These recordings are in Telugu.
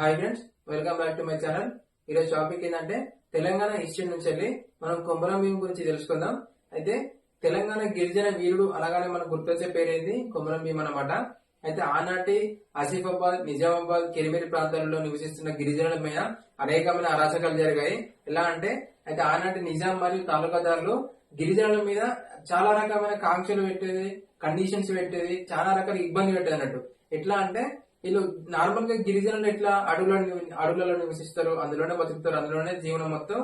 Hi friends welcome back to my channel. ఈరోజు టాపిక్ ఏంటంటే తెలంగాణ హిస్టరీ నుంచి వెళ్ళి మనం కొమరం భీం గురించి తెలుసుకుందాం. అయితే తెలంగాణ గిరిజన వీరుడు అలాగనే మనకు గుర్తొచ్చే పేరేంది? కొమరం భీం అనమాట అయితే ఆనాటి ఆసిఫాబాద్ నిజామాబాద్ కిరిమిరి ప్రాంతాలలో నివసిస్తున్న గిరిజనుల మీద అనేకమైన అరాచకాలు జరిగాయి. ఎలా అంటే అయితే ఆనాటి నిజాం మరియు తాలూకాదారులు గిరిజనుల మీద చాలా రకమైన కాంక్షలు పెట్టేది కండిషన్స్ పెట్టేది చాలా రకాల ఇబ్బంది పెట్టేది అన్నట్టు. ఎట్లా అంటే వీళ్ళు నార్మల్గా గిరిజనులు ఎట్లా అడవుల అడవులలో నివసిస్తారు? అందులోనే బతుకుతారు. అందులోనే జీవనం మొత్తం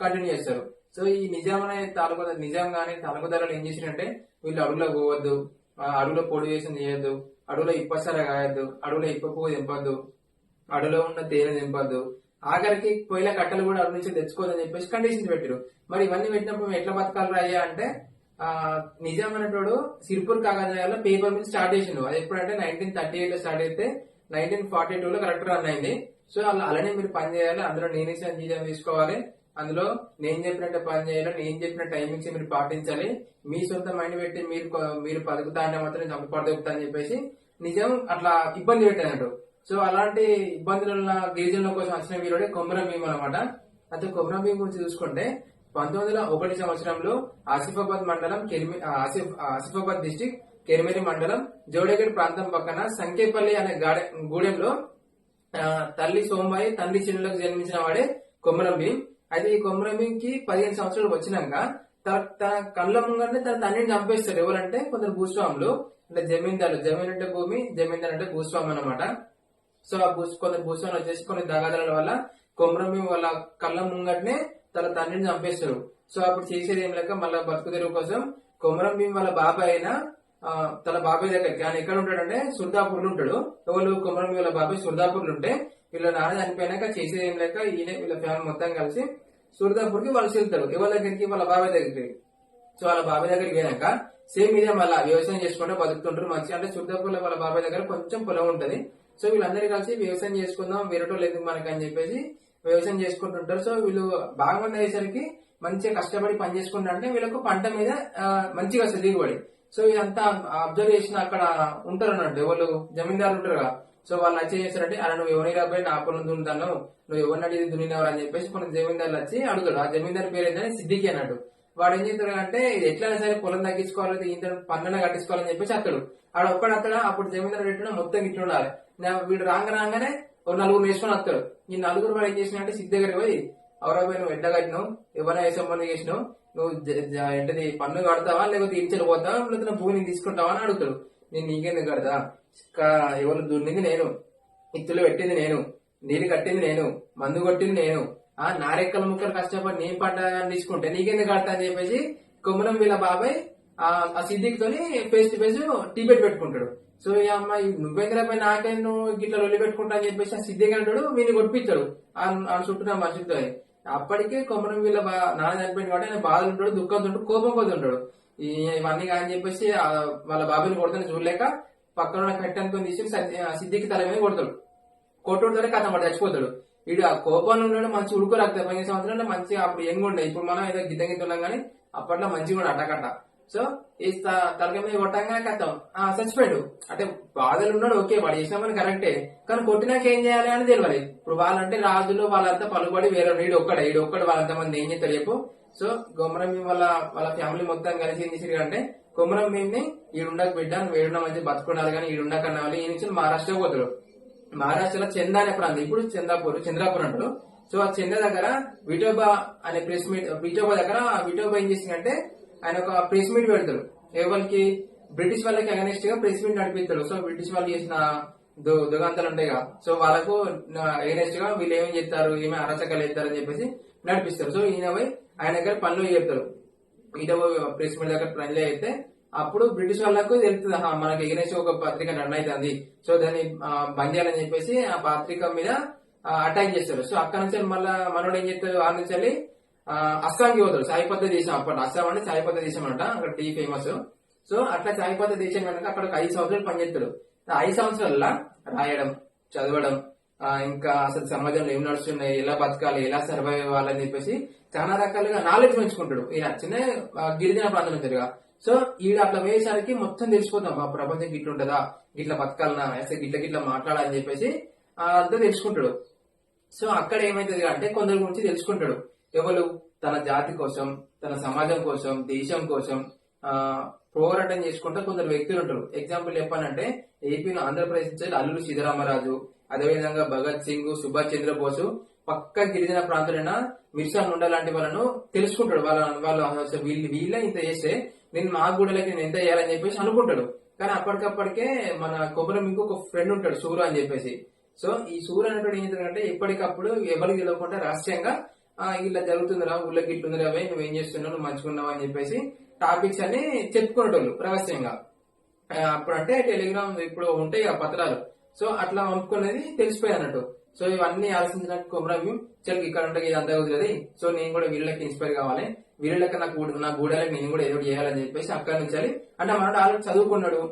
కంటిన్యూ చేస్తారు. సో ఈ నిజాం అనే తాలూకా నిజాం గానీ తాలూకాదారులు ఏం చేసినంటే వీళ్ళు అడవులో పోవద్దు అడవులో పొడి వేసం చేయొద్దు అడవులో ఇప్పసర కాయొద్దు అడవులో ఇప్ప పువ్వు తెంపొద్దు అడవులో ఉన్న తేనె తెంపొద్దు. ఆఖరికి పొయ్యిల కట్టలు కూడా అడవి నుంచి తెచ్చుకోదని చెప్పేసి కండిషన్స్ పెట్టారు మరి ఇవన్నీ పెట్టినప్పుడు ఎట్లా బతకాలి అయ్యా అంటే నిజాం అనేటోడు సిర్పూర్ కాగజాయాలో పేపర్ మిల్ స్టార్ట్ చేసిండు. అది ఎప్పుడంటే నైన్టీన్ థర్టీ ఎయిట్లో స్టార్ట్ అయితే నైన్టీన్ ఫార్టీ టూ లో కరెక్ట్ రన్ అయింది. సో అలా అలానే మీరు పని చేయాలి. అందులో నేనే ఇచ్చిన జీతం తీసుకోవాలి అందులో నేను చెప్పినట్టు పని చేయాలి. నేను చెప్పిన టైమింగ్స్ మీరు పాటించాలి. మీ సొంత మైండ్ పెట్టి మీరు మీరు బతుకుతా అంటే మాత్రం చంపకూడదు అని చెప్పేసి నిజం అట్లా ఇబ్బంది పెట్టాడు. సో అలాంటి ఇబ్బందులు ఉన్న గిరిజనుల కోసం వచ్చిన వీరుడే కొమరం భీమ్ అనమాట అయితే కొమరం భీమ్ గురించి చూసుకుంటే పంతొమ్మిది వందల ఒకటి సంవత్సరంలో ఆసిఫాబాద్ మండలం కెరిమి ఆసిఫాబాద్ డిస్టిక్ కెరిమిరి మండలం జోడేగడ్ ప్రాంతం పక్కన సంకేపల్లి అనే గూడెంలో తల్లి సోమబాయి తండ్రి చిన్నులకు జన్మించిన వాడే కొమరం భీం అయితే ఈ కొమరం భీం కి పదిహేను సంవత్సరాలు వచ్చినాక తన తన కళ్ళ ముంగంటే తన తండ్రిని చంపేస్తాడు. ఎవరంటే కొందరు భూస్వాములు. అంటే జమీందారు. జమీన్ అంటే భూమి జమీందార్ అంటే భూస్వామి అన్నమాట. సో ఆ భూస్ కొందరు భూస్వాములు వచ్చేసి కొన్ని దగాదాల వల్ల కొమరం భీం వాళ్ళ కళ్ళ ముంగటనే తన తండ్రిని చంపేస్తారు. సో అప్పుడు చేసేది ఏం లేక మళ్ళీ బతుకు తెరువు కోసం కొమరం భీం వాళ్ళ బాబాయ్ అయిన తన బాబాయ్ దగ్గరికి ఆయన ఎక్కడ ఉంటాడంటే సుర్దాపూర్లో ఉంటాడు. ఎవరు కొమరం భీం వాళ్ళ బాబాయ్ సుర్దాపూర్లో ఉంటే వీళ్ళ నాన్న చనిపోయినాక చేసేది ఏం లేక ఈయన వీళ్ళ ఫ్యామిలీ మొత్తం కలిసి సుర్దాపూర్కి వాళ్ళు వెళ్తారు ఎవరి దగ్గరికి? వాళ్ళ బాబాయ్ దగ్గరికి. సో వాళ్ళ బాబాయ్ దగ్గరికి పోయినాక సేమ్ ఇదే మళ్ళీ వ్యవసాయం చేసుకుంటూ బతుకుతుంటారు మంచిగా అంటే సుర్దాపూర్లో వాళ్ళ బాబాయ్ దగ్గర కొంచెం పొలం ఉంటది. సో వీళ్ళందరూ కలిసి వ్యవసాయం చేసుకుందాం వేరేటోళ్ళు ఎందుకు మనకు అని చెప్పేసి వ్యవసాయం చేసుకుంటుంటారు. సో వీళ్ళు బాగా మంది అయ్యేసరికి మంచిగా కష్టపడి పని చేసుకుంటారంటే వీళ్ళకు పంట మీద మంచిగా వస్తుంది దిగుబడి సో ఇదంతా అబ్జర్వ్ చేసిన అక్కడ ఉంటారు అన్నట్టు ఎవరు జమీందారులు ఉంటారు కదా. సో వాళ్ళు వచ్చి చేస్తారంటే అలా నువ్వు ఎవరి రాబోయే నా పొలం దున్నుతాను నువ్వు ఎవరిని అడిగి దున్నినవారు అని చెప్పేసి కొన్ని జమీందారులు వచ్చి అడుగుతాడు ఆ జమీందారు పేరు ఏంటంటే సిద్దికి అన్నాడు వాడు ఏం చేస్తాడు అంటే ఇది ఎట్లయినా సరే పొలం తగ్గించుకోవాలి ఇంత పన్నున కట్టించుకోవాలని చెప్పేసి అతడు ఆడ ఒక్కడ అతడు అప్పుడు జమీందారు పెట్టిన మొత్తం ఇట్లా ఉండాలి వీడు రాంగ రాగానే ఒక నలుగురు వేసుకొని వస్తాడు ఈ నలుగురు వాడు ఏం చేసినట్టే సిద్ధ దగ్గరికి పోయి అవరాబాయ్ నువ్వు ఎడ్డ కట్టినావు ఎవరైనా వేసే పనులు చేసినావు నువ్వు జ- ఏంటిది పన్ను కడతావా లేకపోతే ఇంచెలు పోతావా లేకపోతే భూమిని తీసుకుంటావా? అని అడుగుతాడు. నేను నీకెందుకు కడతా? ఎవరు దున్నింది నేను ఇత్తులు పెట్టింది నేను నీరు కట్టింది నేను మందు కొట్టింది నేను ఆ నారెక్కల ముక్కలు కష్టపడి నేను పంట తీసుకుంటే నీకెందుకు కడతా? అని చెప్పేసి కొమ్మరం వీళ్ళ బాబాయ్ ఆ ఆ తోని ఫేస్ టు ఫేస్ టీబెట్ పెట్టుకుంటాడు. సో ఈ అమ్మాయి నువ్వెందుకు నాకే నువ్వు గిట్ల లొల్లి పెట్టుకుంటా అని చెప్పేసి ఆ సిద్ధిగా అంటాడు వీడిని కొట్టిస్తాడు ఆ చుట్టూ నా మనుషులతో అప్పటికే కొమ్మరం వీళ్ళ బా- నాన్న చనిపోయిన కాబట్టి ఆయన బాధలు ఉంటాడు దుఃఖంతో ఉంటాడు కోపం కొద్ది ఉంటాడు. ఈ- ఇవన్నీ అని చెప్పేసి వాళ్ళ బాబుని కొడతాను చూడలేక పక్కన ఉన్న కట్టెంతో తీసి సిద్ధికి తల మీద కొడతాడు. కొట్టుడుతోనే కథ వాడు చచ్చిపోతాడు. వీడు ఆ కోపాన్ని ఉన్నాడు మంచి ఉడుకోరాకపోతే పదిహేను సంవత్సరాలు మంచిగా అప్పుడు ఏం ఉండే. ఇప్పుడు మనం ఏదో గిద్ద గిద్ద ఉన్నాం కానీ అప్పట్లో మంచిగా ఉండే అట్టకట్ట సో ఈ త- మీద కొట్టంగానే కథం. ఆ చచ్చిపోయాడు. అంటే బాధలు ఉన్నాడు ఓకే వాడు చేసిన పని కరెక్టే. కానీ కొట్టినాక ఏం చేయాలి అని తెలియాలి ఇప్పుడు వాళ్ళంటే రాజులు వాళ్ళంతా పలుబడి వేరే వీడు ఒక్కడే వీడు ఒక్కడు వాళ్ళంత మంది ఏం చేస్తారు చెప్పు. సో గుమ్మరం మీ వాళ్ళ వాళ్ళ ఫ్యామిలీ మొత్తం కలిసి ఏం చేసారు అంటే కొమరం మీని ఈడుండకు బిడ్డ వేడున్న మంచి బతుకుండాలి కానీ ఈడుండక అన్న వాళ్ళు నుంచి మహారాష్ట్ర పోతాడు మహారాష్ట్రలో చందా అనే ప్రాంతం ఇప్పుడు చందాపూర్ చంద్రాపూర్ అంటారు. సో ఆ చందా దగ్గర విటోబా అనే ప్రెస్ మీట్ విటోబా దగ్గర విఠోబా విటోబా ఏం చేసిందంటే ఆయన ఒక ప్రెస్ మీట్ పెడతాడు. ఎవరికి? బ్రిటిష్ వాళ్ళకి అగనెస్ట్గా ప్రెస్ మీట్ నడిపిస్తాడు. సో బ్రిటిష్ వాళ్ళు చేసిన దో- ఉంటాయి కదా సో వాళ్ళకు ఎగనెస్ట్గా వీళ్ళు ఏమేమి చేస్తారు? ఏమి అరచకాలు చేస్తారు? అని చెప్పేసి నడిపిస్తారు. సో ఈయన పోయి ఆయన దగ్గర పనులు చెప్తారు ఈయన పోయి ప్రెస్ మీట్ దగ్గర పనులు అయితే అప్పుడు బ్రిటిష్ వాళ్ళకు తెలుస్తుంది మనకి ఎగనేసి ఒక పత్రిక రన్ అవుతుంది సో దాన్ని బంద్ చేయాలని చెప్పేసి ఆ పత్రిక మీద అటాక్ చేస్తారు. సో అక్కడ నుంచి మళ్ళీ మనోడు ఏం చేస్తారు ఆ నుంచి వెళ్ళి అస్సాంకి పోతాడు సాయిపద్ద దేశం అప్పటి. అస్సాం అంటే సాయిపద్ద దేశం అంట. అక్కడ టీ ఫేమస్ సో అట్లా సాయిపద్ద దేశం కనుక అక్కడ ఒక ఐదు సంవత్సరాలు పనిచేస్తాడు ఐదు సంవత్సరాల రాయడం చదవడం ఇంకా అసలు సమాజంలో ఏం నడుస్తున్నాయి ఎలా బతకాలి ఎలా సర్వైవ్ అవ్వాలని చెప్పేసి చాలా రకాలుగా నాలెడ్జ్ పెంచుకుంటాడు. ఈయన చిన్న గిరిజన ప్రాంతం నుంచి సో ఈడ అట్లా వేసేసరికి మొత్తం తెలిసిపోతాం. ఆ ప్రపంచం గిట్ల ఉంటుందా? గిట్ల బతకాలనా? అసలు గిట్ల గిట్ల మాట్లాడాలని చెప్పేసి అంతా తెలుసుకుంటాడు. సో అక్కడ ఏమైతుంది అంటే కొందరి గురించి తెలుసుకుంటాడు. ఎవరు తన జాతి కోసం తన సమాజం కోసం దేశం కోసం పోరాటం చేసుకుంటూ కొందరు వ్యక్తులు ఉంటారు. ఎగ్జాంపుల్ చెప్పానంటే ఏపీ ఆంధ్రప్రదేశ్ నుంచి అల్లుడు సీతారామరాజు అదేవిధంగా భగత్ సింగ్ సుభాష్ చంద్రబోసు పక్క గిరిజన ప్రాంతాలైన మిర్సా ముండా లాంటి వాళ్ళను తెలుసుకుంటాడు. వాళ్ళ వాళ్ళు వీళ్ళు వీళ్ళే ఇంత చేస్తే నేను మా గూడలకి నేను ఎంత చేయాలని చెప్పేసి అనుకుంటాడు. కానీ అప్పటికప్పటికే మన కొబ్బరి మీకు ఒక ఫ్రెండ్ ఉంటాడు సూర్య అని చెప్పేసి. సో ఈ సూర్య అనేటువంటి ఏం ఎప్పటికప్పుడు ఎవరికి తెలియకుండా రహస్యంగా ఇలా జరుగుతుందిరా ఊళ్ళకి ఇట్లుందిరా అవే నువ్వేం చేస్తున్నావు నువ్వు మంచుకున్నావు అని చెప్పేసి టాపిక్స్ అన్ని చెప్పుకునేటోళ్ళు రహస్యంగా అప్పుడు అంటే టెలిగ్రామ్ ఇప్పుడు ఉంటాయి ఆ పత్రాలు. సో అట్లా పంపుకునేది తెలిసిపోయి అన్నట్టు. సో ఇవన్నీ ఆలోచించినట్టు కొమరం చల్ ఇక్కడ ఉంటే ఇది అంతా కుదిరది. సో నేను కూడా వీళ్ళకి ఇన్స్పైర్ కావాలి. వీళ్ళకి నాకు నా గూడలకి నేను కూడా ఏదో చేయాలని చెప్పేసి అక్కడి నుంచి అంటే మనోడు ఆల్రెడీ చదువుకున్నాడు.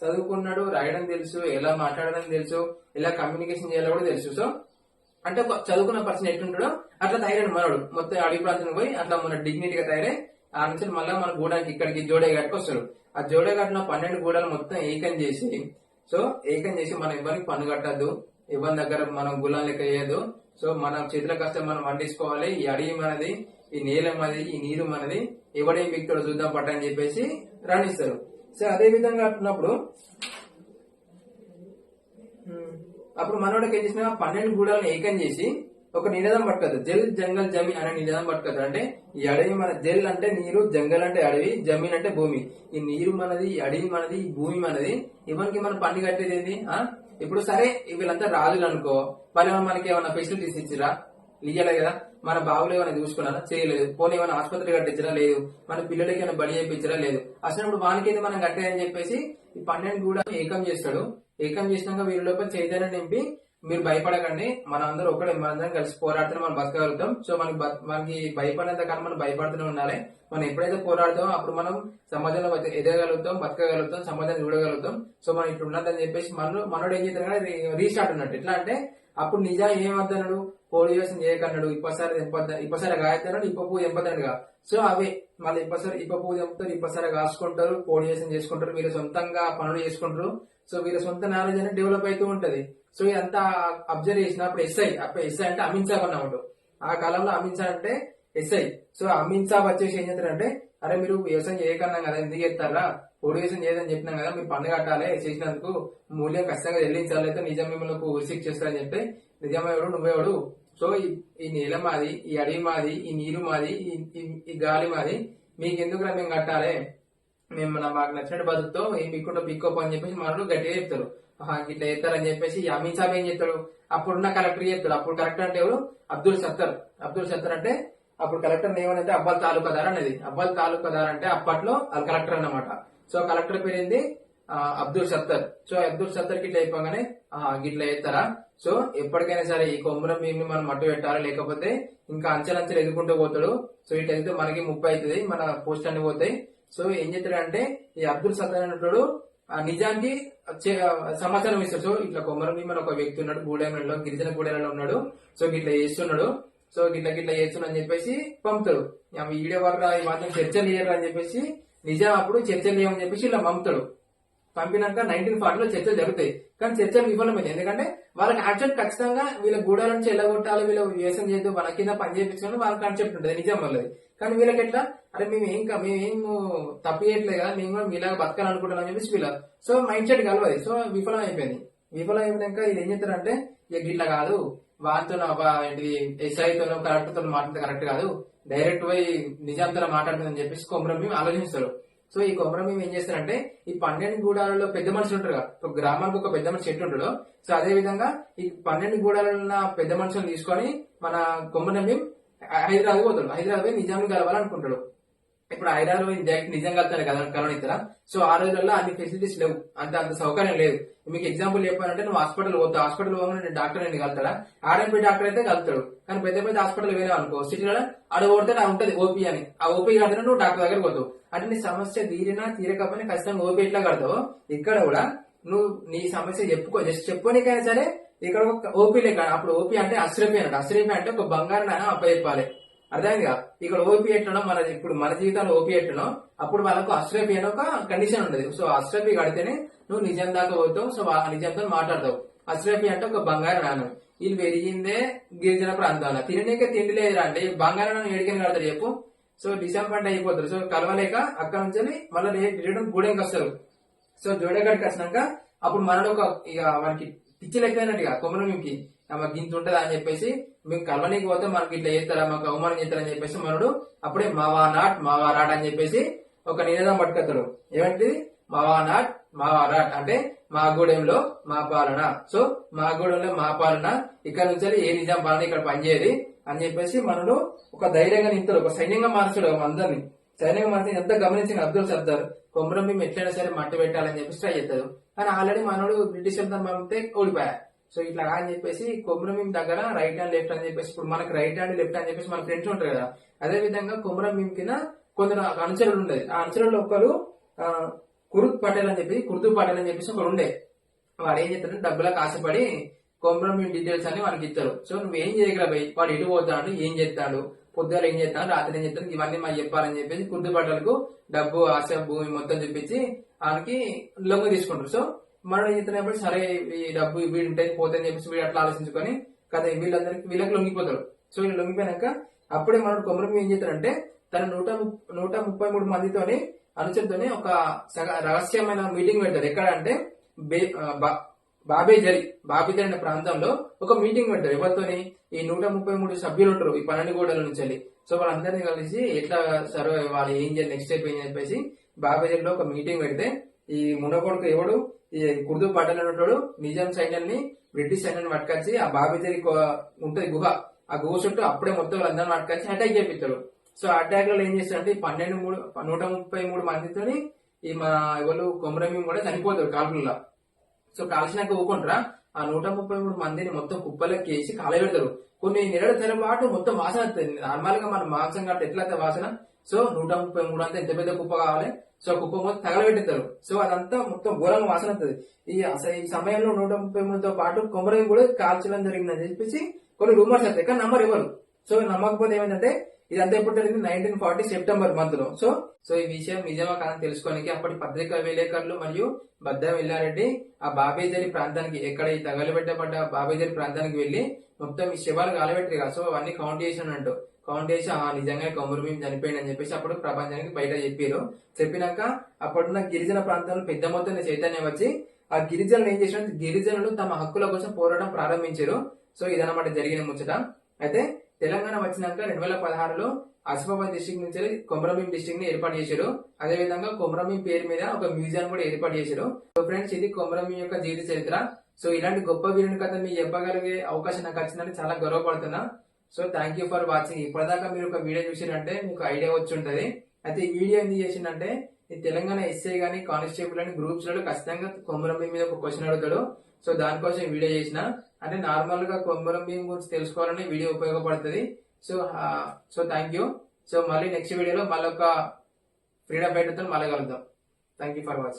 చదువుకున్నాడు రాయడం తెలుసు ఎలా మాట్లాడడం తెలుసు ఎలా కమ్యూనికేషన్ చేయాలో కూడా తెలుసు. సో అంటే ఒక చదువుకున్న పర్సన్ ఎట్టుంటాడో అట్లా తయారైన మనోడు. మొత్తం అడవి ప్రాంతానికి పోయి అట్లా మన డిగ్నిటీగా తయారై ఆ నుంచి మళ్ళీ మన గూడానికి ఇక్కడికి జోడే ఘాట్కి వస్తాడు. ఆ జోడే కట్టిన పన్నెండు గూడలు మొత్తం ఏకం చేసి సో ఏకం చేసి మనం ఎవరికి పన్ను కట్టద్దు ఎవరి దగ్గర మనం గులాం లెక్క వేయద్దు సో మన చేతుల కష్టం మనం వండించుకోవాలి ఈ అడవి మనది ఈ నేల మనది ఈ నీరు మనది. ఎవడేం వ్యక్తులు చూద్దాం పట్ట అని చెప్పేసి రాణిస్తారు సో అదే విధంగా అంటున్నప్పుడు అప్పుడు మనోడికి ఏం చేసిన పన్నెండు గూడాలను ఏకం చేసి ఒక నినాదం పట్టుకోదు జల్ జంగల్ జమీన్ అనే నినాదం పట్టుకోదు అంటే ఈ అడవి మన జల్ అంటే నీరు జంగల్ అంటే అడవి జమీన్ అంటే భూమి. ఈ నీరు మనది అడవి మనది భూమి మనది. ఇవన్నీ మనం పని కట్టేది ఏంది? ఇప్పుడు సరే వీళ్ళంతా రాజులు అనుకో. వాళ్ళు మనకి ఏమైనా ఫెసిలిటీస్ ఇచ్చిరా? ఇయ్యాలి కదా. మన బావులు ఏమైనా చూసుకున్నారా? చేయలేదు. పోనీ ఏమైనా ఆసుపత్రి కట్టించరా? లేదు. మన పిల్లలకి ఏమైనా బడి చేయించరా? లేదు. అసలు ఇప్పుడు వానికి మనం కట్టాయని చెప్పేసి ఈ పన్నెండు కూడా ఏకం చేస్తాడు. ఏకం చేసినాక వీరి లోపల చైతన్యం నింపి మీరు భయపడకండి. మన అందరూ ఒకటే మనందరం కలిసి పోరాడితే మనం బతకగలుగుతాం. సో మనకి మనకి భయపడేంత కాలం మనం భయపడుతూనే ఉండాలి. మనం ఎప్పుడైతే పోరాడతామో అప్పుడు మనం సమాజంలో ఎదగలుగుతాం బతకగలుగుతాం సమాజాన్ని చూడగలుగుతాం. సో మనం ఇట్లా ఉన్నదని చెప్పేసి మనలో మనోడు ఏం చేస్తాడు కానీ రీస్టార్ట్ ఉన్నట్టు. ఎట్లా అంటే అప్పుడు నిజా ఏమద్దన్నాడు పోలియోషన్ చేయకన్నాడు. ఇప్పసారి ఇప్పసారి గాయత్తన్నాడు ఇప్ప పువ్వు ఎంపదన్నాడుగా సో అవే. మళ్ళీ ఇప్పసారి ఇప్ప పువ్వు తెంపుతారు ఇప్పసారి కాసుకుంటారు పోలియోషన్ చేసుకుంటారు. మీరు సొంతంగా పనులు చేసుకుంటారు. సో వీళ్ళ సొంత నాలెడ్జ్ అనేది డెవలప్ అవుతూ ఉంటది. సో ఇదంతా అబ్జర్వ్ చేసినప్పుడు ఎస్ఐ అప్పుడు ఎస్ఐ అంటే అమిత్ షా అన్నమాట ఆ కాలంలో అమిత్ షా అంటే ఎస్ఐ సో అమిత్ షా వచ్చేసి ఏం చేస్తారంటే అరే మీరు వ్యవసాయం చేయకన్నాం కదా ఎందుకు చేస్తారా? పొడి వ్యవసాయం చేయదని చెప్పినాం కదా మీరు పన్ను కట్టాలి చేసినందుకు మూల్యం ఖచ్చితంగా చెల్లించాలి అయితే నిజం మిమ్మల్ని ఉరిశిక్ చేస్తారని చెప్తే నిజమేవాడు నువ్వేవాడు సో ఈ- ఈ నేల మాది ఈ అడవి మాది ఈ నీరు మాది ఈ- ఈ- గాలి మాది మీకు ఎందుకు మేము కట్టాలి? మేము మన మాకు నచ్చినట్టు బతుకుతో ఏం పిక్కుంటో పిక్కోపో అని చెప్పేసి మనలు గట్టిగా చెప్తారు. ఆహా, ఇట్లా చేస్తారని చెప్పేసి ఈ అమిత్ సాబ్ ఏం చెప్తాడు అప్పుడున్న కలెక్టర్ చెప్తాడు అప్పుడు కలెక్టర్ అంటే ఎవరు? అబ్దుల్ సత్తర్. అబ్దుల్ సత్తర్ అంటే అప్పుడు కలెక్టర్ ఏమనంటే అబ్బాల్ తాలూకాదార్ అనేది. అబ్బాల్ తాలూకాదార్ అంటే అప్పట్లో అది కలెక్టర్ అన్నమాట. సో కలెక్టర్ పేరు అబ్దుల్ సత్తర్. సో అబ్దుల్ సత్తర్ గిట్లా అయిపోగానే గిట్లా చేస్తారా? సో ఎప్పటికైనా సరే ఈ కొమ్మరం మేము మనం మట్టు పెట్టాలి? లేకపోతే ఇంకా అంచెలంచెలు ఎదుర్కొంటూ పోతాడు. సో ఇట్లా అయితే మనకి ముప్పై అవుతుంది. మన పోస్ట్ అన్ని పోతాయి. సో ఏం చేస్తాడంటే ఈ అబ్దుల్ సత్తార్ అనేటోడు ఆ నిజానికి చే- సమాచారం ఇస్తాడు. సో ఇట్లా కొమరం ఒక వ్యక్తి ఉన్నాడు గూడెంలో గిరిజన గూడెంలో ఉన్నాడు. సో గిట్లా చేస్తున్నాడు. సో గిట్ల గిట్ల చేస్తున్నా అని చెప్పేసి పంపుతాడు. ఆమె ఈడే వరకు ఈ మాత్రం చర్చలు చేయరు అని చెప్పేసి నిజం అప్పుడు చర్చలు చేయమని చెప్పేసి ఇలా పంపుతాడు. పంపినాక నైన్టీన్ ఫార్టీలో చర్చలు జరుగుతాయి. కానీ చర్చలు విఫలమైంది ఎందుకంటే వాళ్ళకి కాన్సెప్ట్ ఖచ్చితంగా వీళ్ళ గూడాల నుంచి ఎల్లగొట్టాలి వీళ్ళ వ్యవసాయం చేయదు వాళ్ళ కింద పని చేయించాలని వాళ్ళ కాన్సెప్ట్ ఉంటుంది. నిజం వాళ్ళది కానీ వీళ్ళకి ఎట్లా? అరే మేము ఏం కా- మేము ఏం తప్పు చేయట్లేదు కదా మేము కూడా మీలాగా బతకాలనుకుంటున్నాం అని చెప్పేసి వీళ్ళ. సో మైండ్ సెట్ కలవది సో విఫలం అయిపోయింది విఫలం అయిపోయాక ఇది ఏం చేస్తారంటే ఇక ఇట్లా కాదు. వాటితో ఏంటిది ఎస్ఐతోనో కలెక్టర్తో మాట్లాడితే కరెక్ట్ కాదు. డైరెక్ట్ పోయి నిజాంతో మాట్లాడుతుందని చెప్పేసి కొమ్మరం మేము ఆలోచిస్తారు సో ఈ కొమరం ఏం చేస్తారంటే ఈ పన్నెండు గూడాలలో పెద్ద మనుషులు ఉంటారు కదా ఒక గ్రామానికి ఒక పెద్ద మనిషి చెట్టు ఉంటాడు సో అదే విధంగా ఈ పన్నెండు గూడాలలో ఉన్న పెద్ద మనుషులను తీసుకొని మన కొమరం హైదరాబాద్ పోతాడు. హైదరాబాద్ పోయి నిజాం కలవాలనుకుంటాడు. ఇప్పుడు హైదరాబాద్ పోయి డైరెక్ట్ నిజం కలుతారు కదా కలవనిస్తారా? సో ఆ రోజుల్లో అన్ని ఫెసిలిటీస్ లేవు. అంత అంత సౌకర్యం లేదు. మీకు ఎగ్జాంపుల్ చెప్పాలంటే నువ్వు హాస్పిటల్ పోతా హాస్పిటల్ పోగానే డాక్టర్ నేను కలుతాడా? ఆర్ఎంపీ డాక్టర్ అయితే కలుతాడు. కానీ పెద్ద పెద్ద హాస్పిటల్ వేరే అనుకో సిటీలో ఆడ కొడితే నాకు ఉంటది ఓపీ అని. ఆ ఓపీ కడితే నువ్వు డాక్టర్ దగ్గర పోతావు. అంటే నీ సమస్య తీరినా తీరకపోయినా ఖచ్చితంగా ఓపి ఎట్లా కడతావు. ఇక్కడ కూడా నువ్వు నీ సమస్య చెప్పుకో జస్ట్ చెప్పుకోనికైనా సరే ఇక్కడ ఒక ఓపీ లెక్క అప్పుడు ఓపీ అంటే అశ్రఫీ అన్నట్టు. అశ్రఫీ అంటే ఒక బంగారం నాయన అప్పచెప్పాలి. చెప్పాలి అర్థమైందిగా ఇక్కడ ఓపీ ఎట్టడం మన ఇప్పుడు మన జీవితంలో ఓపీ ఎట్టడం అప్పుడు వాళ్ళకు అశ్రఫీ అని ఒక కండిషన్ ఉండదు. సో అశ్రఫీ కడితేనే నువ్వు నిజం దాకా పోతావు సో ఆ నిజంతో మాట్లాడతావు. అస్రఫీ అంటే ఒక బంగారు నాణం వీళ్ళు పెరిగిందే గిరిజన ప్రాంతంలో తిననీకే తిండి లేదురా అంటే ఈ బంగారు నాణం ఏడికని కడతారు చెప్పు. సో డిసప్పాయింట్ అయిపోతారు. సో కలవలేక అక్కడ నుంచి మళ్ళీ రిటర్న్ గూడెంకి వస్తారు. సో జోడేగడికి వచ్చినాక అప్పుడు మనలో ఒక ఇక మనకి పిచ్చి లెక్కనట్టుగా కొమరంకి మాకు గింత ఉంటుందా అని చెప్పేసి మేము కలవనీకి పోతే మనకి ఇట్లా చేస్తారా మాకు అవమానం చేస్తారని చెప్పేసి మనడు అప్పుడే మావా నాట్ మావా రాట్ అని చెప్పేసి ఒక నినాదం పట్టుకొస్తాడు. ఏమంటిది మావా నాట్ మావా రాట్ అంటే మా గూడెంలో మా పాలన. సో మా గూడెంలో మా పాలన ఇక్కడ నుంచి ఏ నిజాం పాలన ఇక్కడ పనిచేయదు? అని చెప్పేసి మనడు ఒక ధైర్యంగా నింతడు ఒక సైన్యంగా మార్చాడు అందరిని సైన్యంగా మార్చి ఎంత గమనించిన అబ్దుల్ సర్దార్ కొమరం మేము ఎట్లయినా సరే మట్టి పెట్టాలని చెప్పేసి ట్రై చేస్తారు కానీ ఆల్రెడీ మనోడు బ్రిటిష్ అంతా పంపితే ఓడిపోయా. సో ఇట్లా అని చెప్పేసి కొమరం భీం దగ్గర రైట్ హ్యాండ్ లెఫ్ట్ అని చెప్పేసి ఇప్పుడు మనకి రైట్ హ్యాండ్ లెఫ్ట్ అని చెప్పేసి మన ఫ్రెండ్స్ ఉంటారు కదా. అదే విధంగా కొమరం భీం కింద కొందరు అనుచరులు ఉండేది ఆ అనుచరులు ఒకరు కురుత్ పటేల్ అని చెప్పి కుర్తు పటేల్ అని చెప్పేసి ఒకరు ఉండే. వాడు ఏం చేస్తాడు డబ్బులకు ఆశపడి కొమరం డీటెయిల్స్ అని మనకి ఇస్తారు. సో నువ్వు ఏం చేయగల వాడు ఎటు పోతాడు? ఏం చేస్తాడు? పొద్దున ఏం చేస్తాడు? రాత్రి ఏం చేస్తాడు? ఇవన్నీ మాకు చెప్పాలని చెప్పేసి కుర్తు డబ్బు ఆశ భూమి మొత్తం చూపించి ఆయనకి లొంగ తీసుకుంటారు. సో మనం ఏం చేస్తున్నప్పుడు సరే ఈ డబ్బు వీడు ఉంటాయి పోతాయని చెప్పేసి వీడు అట్లా ఆలోచించుకొని కదా వీళ్ళందరికి వీళ్ళకి లొంగిపోతారు సో వీళ్ళు లొంగిపోయినాక అప్పుడే మనం కొమరం ఏం చేస్తారంటే తన నూట నూట ముప్పై మూడు మందితోని అనుచరుతోని ఒక సగ- రహస్యమైన మీటింగ్ పెడతారు ఎక్కడ అంటే బే- బాబేజరి బాబేజరి అనే ప్రాంతంలో ఒక మీటింగ్ పెడతారు. ఎవరితోని? ఈ నూట ముప్పై మూడు సభ్యులు ఉంటారు. ఈ పన్నెండు గోడల నుంచి వెళ్ళి. సో వాళ్ళందరినీ కలిసి ఎట్లా సర్వే వాళ్ళు ఏం చేయాలి? నెక్స్ట్ స్టెప్ ఏం చెప్పేసి బాబేజరిలో ఒక మీటింగ్ పెడితే ఈ మునకొడుకు ఎవడు? ఈ కుర్దు పట్టణ ఉంటాడు నిజాం సైన్యాన్ని బ్రిటిష్ సైన్యాన్ని పట్టుకొచ్చి ఆ బాబేజరి కో- ఉంటది గుహ. ఆ గుహ చుట్టూ అప్పుడే మొత్తం వాళ్ళందరిని పట్టుకొచ్చి అటాక్ చేపిస్తాడు సో అటాక్లో ఏం చేస్తారంటే పన్నెండు మూడు నూట ముప్పై మూడు మందితోని ఈ మన ఎవరు కొమరమీ కూడా చనిపోతారు కాల్పుల్లో. సో కాల్చినాక ఊకుంటారా? ఆ నూట ముప్పై మూడు మందిని మొత్తం కుప్పలకి వేసి కాలబెడతారు కొన్ని నెలల తరం పాటు మొత్తం వాసన నార్మల్గా మన మాంసం కాబట్టి ఎట్లయితే వాసన? సో నూట ముప్పై మూడు అంతా ఎంత పెద్ద కుప్ప కావాలి. సో కుప్ప మొత్తం తగలబెట్టారు సో అదంతా మొత్తం ఘోరంగా వాసన వస్తుంది. ఈ అసలు ఈ సమయంలో నూట ముప్పై మూడుతో పాటు కొమరం కూడా కాల్చడం జరిగిందని చెప్పేసి కొన్ని రూమర్స్ అవుతాయి కానీ నమ్మరు ఎవరు? సో నమ్మకపోతే ఏమైందంటే ఇదంతా ఎప్పుడు జరిగింది? నైన్టీన్ ఫార్టీ సెప్టెంబర్ మంత్లో. సో సో ఈ విషయం నిజమా కాదని తెలుసుకోనికి అప్పటి పత్రికా విలేకరులు మరియు బద్దం వెళ్ళారెడ్డి ఆ బాబేజరి ప్రాంతానికి ఎక్కడ ఈ తగలబెట్టబడ్డ బాబేజరి ప్రాంతానికి వెళ్ళి మొత్తం ఈ శవాలు కాలబెట్టారు కదా. సో అవన్నీ కౌంట్ చేసిన అంటూ. కౌంట్ చేసి ఆ నిజంగా కొమరు భీం చనిపోయింది అని చెప్పేసి అప్పుడు ప్రపంచానికి బయట చెప్పారు చెప్పినాక అప్పుడున్న గిరిజన ప్రాంతాల్లో పెద్ద మొత్తంలో చైతన్యం వచ్చి ఆ గిరిజనులు ఏం చేసిన గిరిజనులు తమ హక్కుల కోసం పోరాటం ప్రారంభించారు. సో ఇదన్నమాట జరిగిన ముచ్చట. అయితే తెలంగాణ వచ్చినాక రెండు వేల పదహారులో ఆసిఫాబాద్ డిస్టిక్ నుంచి కొమరంభీం డిస్టిక్ని ఏర్పాటు చేశారు. అదే విధంగా కొమరంభీం పేరు మీద ఒక మ్యూజియం కూడా ఏర్పాటు చేశారు. సో ఫ్రెండ్స్ ఇది కొమరంభీం యొక్క జీవిత చరిత్ర. సో ఇలాంటి గొప్ప వీరుని కథ మీకు చెప్పగలిగే అవకాశం నాకు వచ్చిందని చాలా గర్వపడుతున్నా. So thank you for watching ఇప్పటిదాకా మీరు ఒక వీడియో చూసారంటే మీకు ఐడియా వచ్చి ఉంటది. అయితే ఈ వీడియో ఎందుకు చేసిందంటే ఈ తెలంగాణ ఎస్ఐ గానీ కానిస్టేబుల్ అని గ్రూప్స్లో ఖచ్చితంగా కొమరంభీం మీద ఒక క్వశ్చన్ అడుగుతాడు. సో దానికోసం వీడియో చేసిన. అంటే నార్మల్గా కొమరం భీం గురించి తెలుసుకోవాలని వీడియో ఉపయోగపడుతుంది. So so thank you so మళ్ళీ నెక్స్ట్ వీడియోలో మళ్ళొక ఫ్రీడమ్ ఫైటర్తో మళ్ళీ కలుద్దాం. Thank you for watching